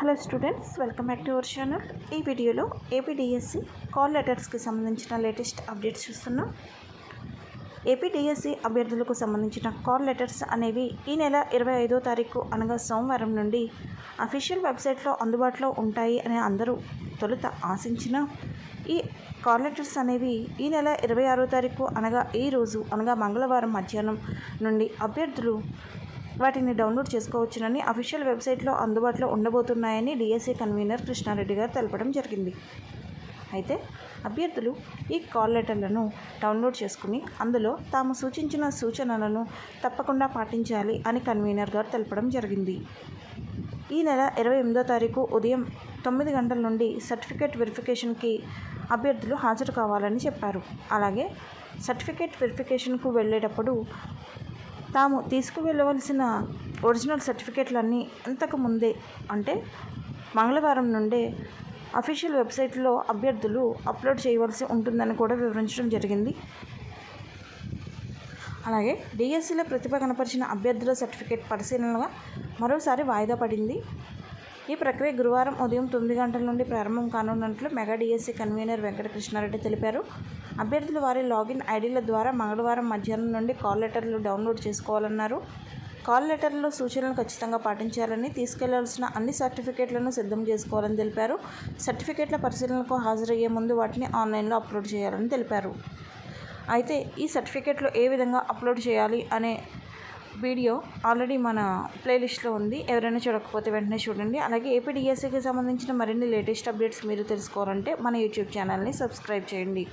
Hello students welcome back to our channel. ఈ వీడియోలో APDSC call లెటర్స్కి సంబంధించిన లేటెస్ట్ అప్డేట్స్ చూస్తున్నాం. ఏపీడిఎస్సి అభ్యర్థులకు సంబంధించిన కాల్ లెటర్స్ అనేవి ఈ నెల ఇరవై ఐదో తారీఖు అనగా సోమవారం నుండి అఫీషియల్ వెబ్సైట్లో అందుబాటులో ఉంటాయి అని అందరూ తొలుత ఆశించిన ఈ కాల్ లెటర్స్ అనేవి ఈ నెల ఇరవై ఆరో తారీఖు అనగా ఈ రోజు అనగా మంగళవారం మధ్యాహ్నం నుండి అభ్యర్థులు వాటిని డౌన్లోడ్ చేసుకోవచ్చునని అఫీషియల్ వెబ్సైట్లో అందుబాటులో ఉండబోతున్నాయని డిఎస్సీ కన్వీనర్ కృష్ణారెడ్డి గారు తెలపడం జరిగింది. అయితే అభ్యర్థులు ఈ కాల్ లెటర్లను డౌన్లోడ్ చేసుకుని అందులో తాము సూచించిన సూచనలను తప్పకుండా పాటించాలి అని కన్వీనర్ గారు తెలపడం జరిగింది. ఈ నెల ఇరవై ఎనిమిదో తారీఖు ఉదయం తొమ్మిది గంటల నుండి సర్టిఫికేట్ వెరిఫికేషన్కి అభ్యర్థులు హాజరు కావాలని చెప్పారు. అలాగే సర్టిఫికేట్ వెరిఫికేషన్కు వెళ్ళేటప్పుడు తాము తీసుకువెళ్ళవలసిన ఒరిజినల్ సర్టిఫికేట్లన్నీ అంతకుముందే అంటే మంగళవారం నుండే అఫీషియల్ వెబ్సైట్లో అభ్యర్థులు అప్లోడ్ చేయవలసి ఉంటుందని కూడా వివరించడం జరిగింది. అలాగే డిఎస్సిలో ప్రతిభ కనపరిచిన అభ్యర్థుల సర్టిఫికేట్ పరిశీలనగా మరోసారి వాయిదా పడింది. ఈ ప్రక్రియ గురువారం ఉదయం తొమ్మిది గంటల నుండి ప్రారంభం కానున్నట్లు మెగా డిఎస్సి కన్వీనర్ వెంకటకృష్ణారెడ్డి తెలిపారు. అభ్యర్థులు వారి లాగిన్ ఐడీల ద్వారా మంగళవారం మధ్యాహ్నం నుండి కాల్ లెటర్లు డౌన్లోడ్ చేసుకోవాలన్నారు. కాల్ లెటర్లో సూచనలు ఖచ్చితంగా పాటించాలని తీసుకెళ్ళాల్సిన అన్ని సర్టిఫికేట్లను సిద్ధం చేసుకోవాలని తెలిపారు. సర్టిఫికేట్ల పరిశీలనకు హాజరయ్యే ముందు వాటిని ఆన్లైన్లో అప్లోడ్ చేయాలని తెలిపారు. అయితే ఈ సర్టిఫికేట్లు ఏ విధంగా అప్లోడ్ చేయాలి అనే వీడియో ఆల్రెడీ మన ప్లేలిస్ట్లో ఉంది. ఎవరైనా చూడకపోతే వెంటనే చూడండి. అలాగే ఏపీడిఎస్సికి సంబంధించిన మరిన్ని లేటెస్ట్ అప్డేట్స్ మీరు తెలుసుకోవాలంటే మన యూట్యూబ్ ఛానల్ని సబ్స్క్రైబ్ చేయండి.